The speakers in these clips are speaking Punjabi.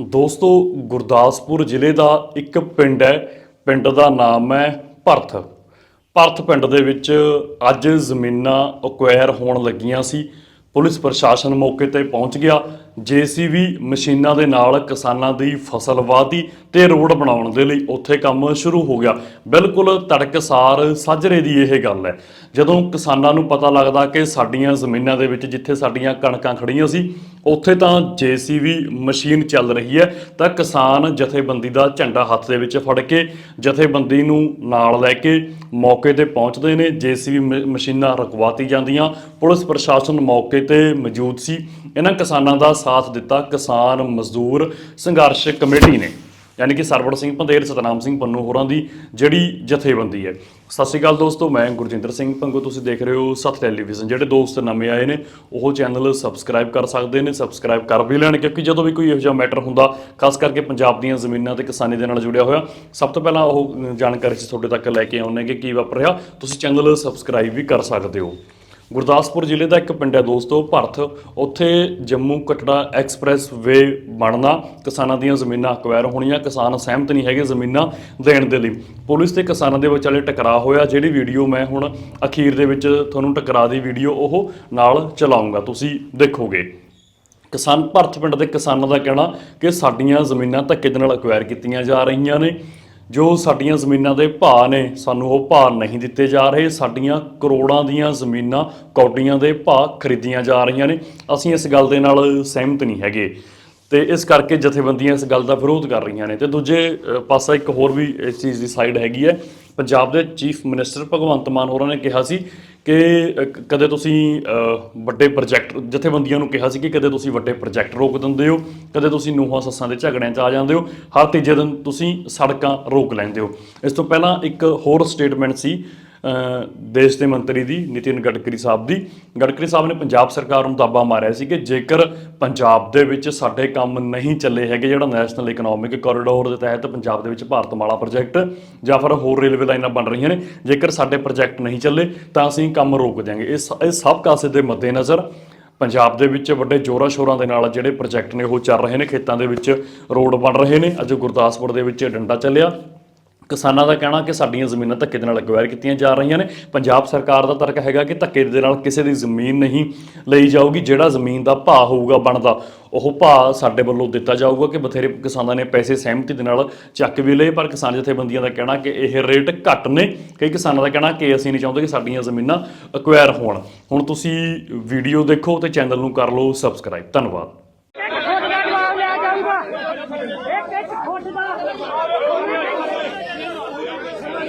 ਦੋਸਤੋ, ਗੁਰਦਾਸਪੁਰ ਜ਼ਿਲ੍ਹੇ ਦਾ ਇੱਕ ਪਿੰਡ ਹੈ। ਪਿੰਡ ਦਾ ਨਾਮ ਹੈ ਭਰਥ। ਭਰਥ ਪਿੰਡ ਦੇ ਵਿੱਚ ਅੱਜ ਜ਼ਮੀਨਾਂ ਅਕਵਾਇਰ ਹੋਣ ਲੱਗੀਆਂ ਸੀ। ਪੁਲਿਸ ਪ੍ਰਸ਼ਾਸਨ ਮੌਕੇ ਤੇ ਪਹੁੰਚ ਗਿਆ। ਜੀਸੀਬੀ ਮਸ਼ੀਨਾਂ ਦੇ ਨਾਲ ਕਿਸਾਨਾਂ ਦੀ ਫਸਲ ਵਾਹਤੀ ਤੇ ਰੋਡ ਬਣਾਉਣ ਦੇ ਲਈ ਉੱਥੇ ਕੰਮ ਸ਼ੁਰੂ ਹੋ ਗਿਆ। ਬਿਲਕੁਲ ਤੜਕਸਾਰ ਸਾਜਰੇ ਦੀ ਇਹ ਗੱਲ ਹੈ। ਜਦੋਂ ਕਿਸਾਨਾਂ ਨੂੰ ਪਤਾ ਲੱਗਦਾ ਕਿ ਸਾਡੀਆਂ ਜ਼ਮੀਨਾਂ ਦੇ ਵਿੱਚ ਜਿੱਥੇ ਸਾਡੀਆਂ ਕਣਕਾਂ ਖੜੀਆਂ ਸੀ, ਉੱਥੇ ਤਾਂ ਜੀਸੀਬੀ ਮਸ਼ੀਨ ਚੱਲ ਰਹੀ ਹੈ ਤਾਂ ਕਿਸਾਨ ਜਥੇਬੰਦੀ ਦਾ ਝੰਡਾ ਹੱਥ ਦੇ ਵਿੱਚ ਫੜ ਕੇ ਜਥੇਬੰਦੀ ਨੂੰ ਨਾਲ ਲੈ ਕੇ ਮੌਕੇ ਤੇ ਪਹੁੰਚਦੇ ਨੇ। ਜੀਸੀਬੀ ਮਸ਼ੀਨਾਂ ਰੁਕਵਾਤੀ ਜਾਂਦੀਆਂ। ਪੁਲਿਸ ਪ੍ਰਸ਼ਾਸਨ ਮੌਕੇ ਤੇ ਮੌਜੂਦ ਸੀ। ਇਹਨਾਂ ਕਿਸਾਨਾਂ ਦਾ ਸਾਥ ਦਿੱਤਾ ਕਿਸਾਨ ਮਜ਼ਦੂਰ ਸੰਘਰਸ਼ ਕਮੇਟੀ ਨੇ, ਯਾਨੀ ਕਿ ਸਰਵੜ ਸਿੰਘ ਪੰਦੇਰ ਸਤਨਾਮ ਸਿੰਘ ਪੰਨੂ ਹੋਰਾਂ ਦੀ ਜਿਹੜੀ ਜਥੇਬੰਦੀ ਹੈ। ਸਤਿ ਸ਼੍ਰੀ ਅਕਾਲ ਦੋਸਤੋ, ਮੈਂ ਗੁਰਜਿੰਦਰ ਸਿੰਘ ਪੰਗੂ, ਤੁਸੀਂ ਦੇਖ ਰਹੇ ਹੋ ਸੱਤ ਟੈਲੀਵਿਜ਼ਨ। ਜਿਹੜੇ ਦੋਸਤ ਨਵੇਂ ਆਏ ਨੇ, ਉਹ ਚੈਨਲ ਸਬਸਕ੍ਰਾਈਬ ਕਰ ਸਕਦੇ ਨੇ, ਸਬਸਕ੍ਰਾਈਬ ਕਰ ਵੀ ਲੈਣ, ਕਿਉਂਕਿ ਜਦੋਂ ਵੀ ਕੋਈ ਇਹੋ ਜਿਹਾ ਮੈਟਰ ਹੁੰਦਾ, ਖਾਸ ਕਰਕੇ ਪੰਜਾਬ ਦੀਆਂ ਜ਼ਮੀਨਾਂ ਤੇ ਕਿਸਾਨੀ ਦੇ ਨਾਲ ਜੁੜਿਆ ਹੋਇਆ, ਸਭ ਤੋਂ ਪਹਿਲਾਂ ਉਹ ਜਾਣਕਾਰੀ ਅਸੀਂ ਤੁਹਾਡੇ ਤੱਕ ਲੈ ਕੇ ਆਉਂਦੇ ਕਿ ਕੀ ਵਾਪਰਿਆ ਤੁਸੀਂ ਚੈਨਲ ਸਬਸਕ੍ਰਾਈਬ ਵੀ ਕਰ ਸਕਦੇ ਹੋ। ਗੁਰਦਾਸਪੁਰ ਜ਼ਿਲ੍ਹੇ ਦਾ ਇੱਕ ਪਿੰਡ ਹੈ ਦੋਸਤੋ, ਭਰਥ। ਉੱਥੇ ਜੰਮੂ ਕਟੜਾ ਐਕਸਪ੍ਰੈਸ ਵੇ ਬਣਨਾ, ਕਿਸਾਨਾਂ ਦੀਆਂ ਜ਼ਮੀਨਾਂ ਅਕਵਾਇਰ ਹੋਣੀਆਂ, ਕਿਸਾਨ ਸਹਿਮਤ ਨਹੀਂ ਹੈਗੇ ਜ਼ਮੀਨਾਂ ਦੇਣ ਦੇ ਲਈ। ਪੁਲਿਸ ਤੇ ਕਿਸਾਨਾਂ ਦੇ ਵਿਚਾਲੇ ਟਕਰਾਅ ਹੋਇਆ, ਜਿਹੜੀ ਵੀਡੀਓ ਮੈਂ ਹੁਣ ਅਖੀਰ ਦੇ ਵਿੱਚ ਤੁਹਾਨੂੰ ਟਕਰਾਅ ਦੀ ਵੀਡੀਓ ਉਹ ਨਾਲ ਚਲਾਉਂਗਾ, ਤੁਸੀਂ ਦੇਖੋਗੇ। ਕਿਸਾਨ ਭਰਤ ਪਿੰਡ ਦੇ ਕਿਸਾਨਾਂ ਦਾ ਕਹਿਣਾ ਕਿ ਸਾਡੀਆਂ ਜ਼ਮੀਨਾਂ ਧੱਕੇ ਦੇ ਨਾਲ ਅਕਵਾਇਰ ਕੀਤੀਆਂ ਜਾ ਰਹੀਆਂ ਨੇ। ਜੋ ਸਾਡੀਆਂ ਜ਼ਮੀਨਾਂ ਦੇ ਭਾਅ ਨੇ, ਸਾਨੂੰ ਉਹ ਭਾਅ ਨਹੀਂ ਦਿੱਤੇ ਜਾ ਰਹੇ। ਸਾਡੀਆਂ ਕਰੋੜਾਂ ਦੀਆਂ ਜ਼ਮੀਨਾਂ ਕੌਡੀਆਂ ਦੇ ਭਾਅ ਖਰੀਦੀਆਂ ਜਾ ਰਹੀਆਂ ਨੇ। ਅਸੀਂ ਇਸ ਗੱਲ ਦੇ ਨਾਲ ਸਹਿਮਤ ਨਹੀਂ ਹੈਗੇ। ਤੇ ਇਸ ਕਰਕੇ ਜਥੇਬੰਦੀਆਂ ਇਸ ਗੱਲ ਦਾ ਵਿਰੋਧ ਕਰ ਰਹੀਆਂ ਨੇ। ਤੇ ਦੂਜੇ ਪਾਸਾ ਇੱਕ ਹੋਰ ਵੀ ਇਸ ਚੀਜ਼ ਦੀ ਸਾਈਡ ਹੈਗੀ ਹੈ। ਪੰਜਾਬ ਦੇ ਚੀਫ ਮਿਨਿਸਟਰ ਭਗਵੰਤ ਮਾਨ ਹੋਰਾਂ ਨੇ ਕਿਹਾ ਸੀ ਕਿ ਅ, ਕਦੇ ਤੁਸੀਂ ਅ, ਵੱਡੇ ਪ੍ਰੋਜੈਕਟ ਜਥੇਬੰਦੀਆਂ ਨੂੰ ਕਿਹਾ ਸੀ ਕਿ ਕਦੇ ਤੁਸੀਂ ਵੱਡੇ ਪ੍ਰੋਜੈਕਟ ਰੋਕ ਦਿੰਦੇ ਹੋ ਕਦੇ ਤੁਸੀਂ ਨੂਹਾਂ ਸੱਸਾਂ ਦੇ ਝਗੜਿਆਂ 'ਚ ਆ ਜਾਂਦੇ ਹੋ ਹਰ ਤੀਜੇ ਦਿਨ ਤੁਸੀਂ ਸੜਕਾਂ ਰੋਕ ਲੈਂਦੇ ਹੋ। ਇਸ ਤੋਂ ਪਹਿਲਾਂ ਇੱਕ ਹੋਰ ਸਟੇਟਮੈਂਟ ਸੀ ਦੇਸ਼ ਦੇ ਮੰਤਰੀ ਦੀ, ਨਿਤਿਨ ਗਡਕਰੀ ਸਾਹਿਬ ਦੀ। ਗਡਕਰੀ ਸਾਹਿਬ ਨੇ ਪੰਜਾਬ ਸਰਕਾਰ ਨੂੰ ਦਾਬਾ ਮਾਰਿਆ ਸੀ ਕਿ ਜੇਕਰ ਪੰਜਾਬ ਦੇ ਵਿੱਚ ਸਾਡੇ ਕੰਮ ਨਹੀਂ ਚੱਲੇ ਹੈਗੇ, ਜਿਹੜਾ ਨੈਸ਼ਨਲ ਇਕਨੋਮਿਕ ਕੋਰੀਡੋਰ ਦੇ ਤਹਿਤ ਪੰਜਾਬ ਦੇ ਵਿੱਚ ਭਾਰਤਮਾਲਾ ਪ੍ਰੋਜੈਕਟ ਜਾਂ ਫਿਰ ਹੋਰ ਰੇਲਵੇ ਲਾਈਨਾਂ ਬਣ ਰਹੀਆਂ ਨੇ, ਜੇਕਰ ਸਾਡੇ ਪ੍ਰੋਜੈਕਟ ਨਹੀਂ ਚੱਲੇ, ਤਾਂ ਅਸੀਂ ਕੰਮ ਰੋਕ ਦਿਆਂਗੇ। ਇਹ ਸਭ ਕਾਸੇ ਦੇ ਮੱਦੇਨਜ਼ਰ ਪੰਜਾਬ ਦੇ ਵਿੱਚ ਵੱਡੇ ਜੋਰਾਂ ਸ਼ੋਰਾਂ ਦੇ ਨਾਲ ਜਿਹੜੇ ਪ੍ਰੋਜੈਕਟ ਨੇ, ਉਹ ਚੱਲ ਰਹੇ ਨੇ। ਖੇਤਾਂ ਦੇ ਵਿੱਚ ਰੋਡ ਬਣ ਰਹੇ ਨੇ। ਅੱਜ ਗੁਰਦਾਸਪੁਰ ਦੇ ਵਿੱਚ ਡੰਡਾ ਚੱਲਿਆ। ਕਿਸਾਨਾਂ ਦਾ ਕਹਿਣਾ ਕਿ ਸਾਡੀਆਂ ਜ਼ਮੀਨਾਂ ਧੱਕੇ ਦੇ ਨਾਲ ਅਕਵਾਇਰ ਕੀਤੀਆਂ ਜਾ ਰਹੀਆਂ ਨੇ। ਪੰਜਾਬ ਸਰਕਾਰ ਦਾ ਤਰਕ ਹੈਗਾ ਕਿ ਧੱਕੇ ਦੇ ਨਾਲ ਕਿਸੇ ਦੀ ਜ਼ਮੀਨ ਨਹੀਂ ਲਈ ਜਾਊਗੀ, ਜਿਹੜਾ ਜ਼ਮੀਨ ਦਾ ਭਾਅ ਹੋਊਗਾ ਬਣਦਾ, ਉਹ ਭਾਅ ਸਾਡੇ ਵੱਲੋਂ ਦਿੱਤਾ ਜਾਊਗਾ ਕਿ ਬਥੇਰੇ ਕਿਸਾਨਾਂ ਨੇ ਪੈਸੇ ਸਹਿਮਤੀ ਦੇ ਨਾਲ ਚੱਕ ਵੀ ਲਏ, ਪਰ ਕਿਸਾਨ ਜਥੇਬੰਦੀਆਂ ਦਾ ਕਹਿਣਾ ਕਿ ਇਹ ਰੇਟ ਘੱਟ ਨੇ। ਕਈ ਕਿਸਾਨਾਂ ਦਾ ਕਹਿਣਾ ਕਿ ਅਸੀਂ ਨਹੀਂ ਚਾਹੁੰਦੇ ਕਿ ਸਾਡੀਆਂ ਜ਼ਮੀਨਾਂ ਅਕਵਾਇਰ ਹੋਣ। ਹੁਣ ਤੁਸੀਂ ਵੀਡੀਓ ਦੇਖੋ ਤੇ ਚੈਨਲ ਨੂੰ ਕਰ ਲਓ ਸਬਸਕ੍ਰਾਈਬ ਧੰਨਵਾਦ। ਇੱਕ ਇੱਕ ਇੱਕ ਦਾ।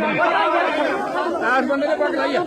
ਆਸ ਬੰਦੇ ਨੇ ਪੱਗ ਲਾਈ ਆ।